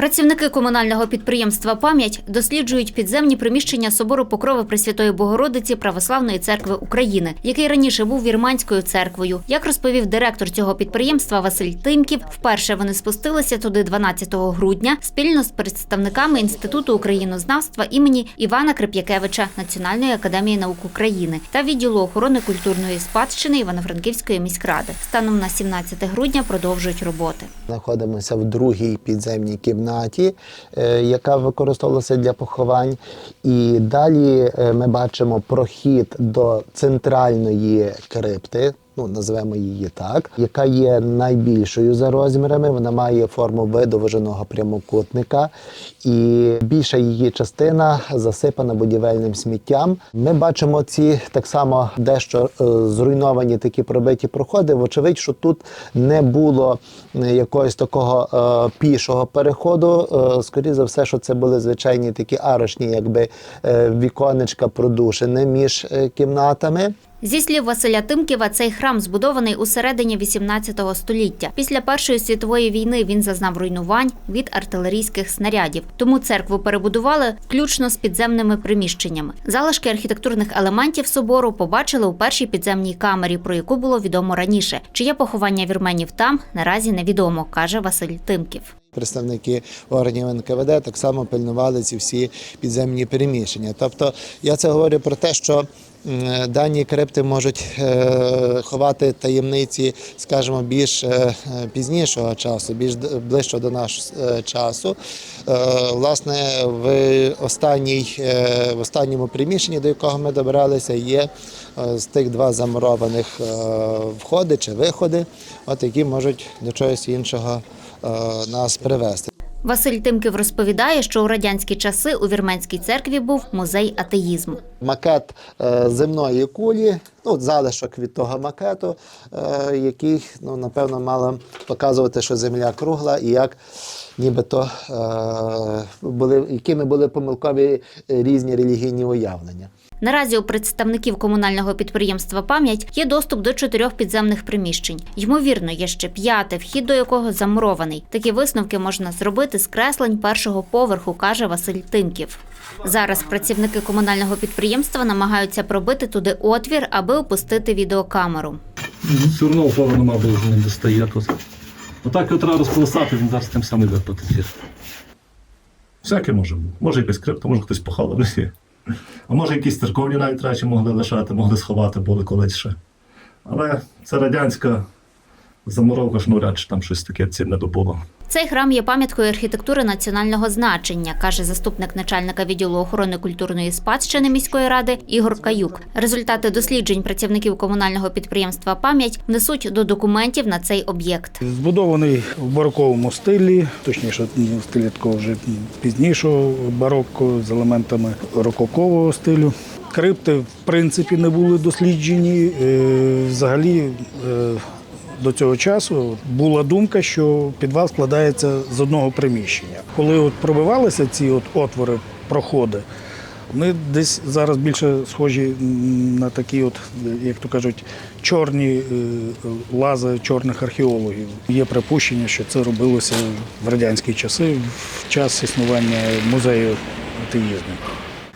Працівники комунального підприємства Пам'ять досліджують підземні приміщення собору Покрови Пресвятої Богородиці Православної церкви України, який раніше був вірманською церквою. Як розповів директор цього підприємства Василь Тимків, вперше вони спустилися туди 12 грудня спільно з представниками Інституту українознавства імені Івана Крип'якевича Національної академії наук України та відділу охорони культурної спадщини Івано-Франківської міськради. Станом на 17 грудня продовжують роботи. Знаходимося в другій підземній кімнаті, е, яка використовувалася для поховань. І далі е, ми бачимо прохід до центральної крипти. Ну, називаємо її так, яка є найбільшою за розмірами. Вона має форму видовженого прямокутника, і більша її частина засипана будівельним сміттям. Ми бачимо ці так само дещо е, зруйновані такі пробиті проходи. Вочевидь, що тут не було е, якогось такого е, пішого переходу. Скоріше за все, що це були звичайні такі арочні, якби віконечка продушини між кімнатами. Зі слів Василя Тимківа, цей храм збудований у середині 18 століття. Після Першої світової війни він зазнав руйнувань від артилерійських снарядів. Тому церкву перебудували включно з підземними приміщеннями. Залишки архітектурних елементів собору побачили у першій підземній камері, про яку було відомо раніше. Чиє поховання вірменів там наразі невідомо, каже Василь Тимків. Представники органів НКВД так само пильнували ці всі підземні переміщення. Тобто я це говорю про те, що дані крипти можуть е, ховати таємниці, скажімо, більш е, пізнішого часу, більш ближчого до нашого е, часу. Е, Власне, в останній е, в останньому приміщенні, до якого ми добиралися, є е, з тих два замурованих е, входи чи виходи, от які можуть до чогось іншого е, нас привести. Василь Тимків розповідає, що у радянські часи у вірменській церкві був музей атеїзму. Макет е, земної кулі, ну, залишок від того макету, е, який, ну, напевно, мала показувати, що земля кругла і як нібито е, були, якими були помилкові різні релігійні уявлення. Наразі у представників комунального підприємства Пам'ять є доступ до чотирьох підземних приміщень. Ймовірно, є ще п'яте, вхід до якого замурований. Такі висновки можна зробити з креслень першого поверху, каже Василь Тимків. Зараз працівники комунального підприємства намагаються пробити туди отвір, аби опустити відеокамеру. Все одно опору нема, вже не достає тут. Отак його треба розполосати, він зараз тим самим виплатить. Всяке може бути. Може якась крипта, може хтось похований. А може якісь церковні навіть речі могли лишати, могли сховати, були колись ще. Але це радянська замуровка ж навряд чи там щось таке цінне добуло. Цей храм є пам'яткою архітектури національного значення, каже заступник начальника відділу охорони культурної спадщини міської ради Ігор Каюк. Результати досліджень працівників комунального підприємства Пам'ять внесуть до документів на цей об'єкт. Збудований в бароковому стилі, точніше, в стилі такого вже пізнішого барокко з елементами рококового стилю. Крипти, в принципі, не були досліджені. Е, Взагалі, е, до цього часу була думка, що підвал складається з одного приміщення. Коли от пробивалися ці от отвори, проходи, вони десь зараз більше схожі на такі, от, як то кажуть, чорні е, лази чорних археологів. Є припущення, що це робилося в радянські часи, в час існування музею атеїзму.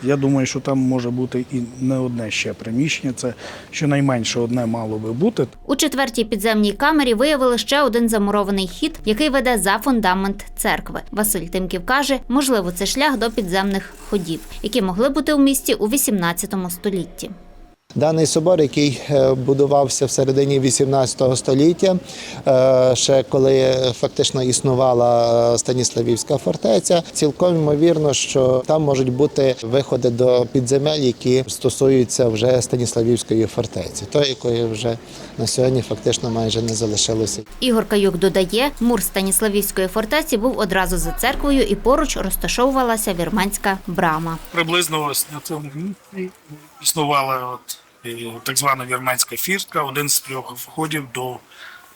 Я думаю, що там може бути і не одне ще приміщення. Це щонайменше одне мало би бути. У четвертій підземній камері виявили ще один замурований хід, який веде за фундамент церкви. Василь Тимків каже, можливо, це шлях до підземних ходів, які могли бути у місті у 18 столітті. Даний собор, який е, будувався в середині 18 століття, е, ще коли фактично існувала е, Станіславівська фортеця, цілком ймовірно, що там можуть бути виходи до підземель, які стосуються вже Станіславівської фортеці, тої, якої вже на сьогодні фактично майже не залишилося. Ігор Каюк додає, мур Станіславівської фортеці був одразу за церквою і поруч розташовувалася вірменська брама. приблизно ось на цьому місці існувала от, так звана вірменська фіртка, один з трьох входів до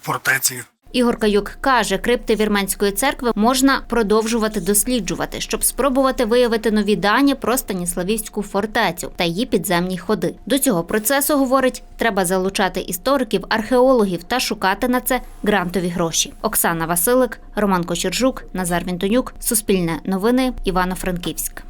фортеці. Ігор Каюк каже, крипти Вірменської церкви можна продовжувати досліджувати, щоб спробувати виявити нові дані про Станіславівську фортецю та її підземні ходи. До цього процесу говорить, треба залучати істориків, археологів та шукати на це грантові гроші. Оксана Василик, Роман Кочержук, Назар Вінтонюк, Суспільне новини, Івано-Франківськ.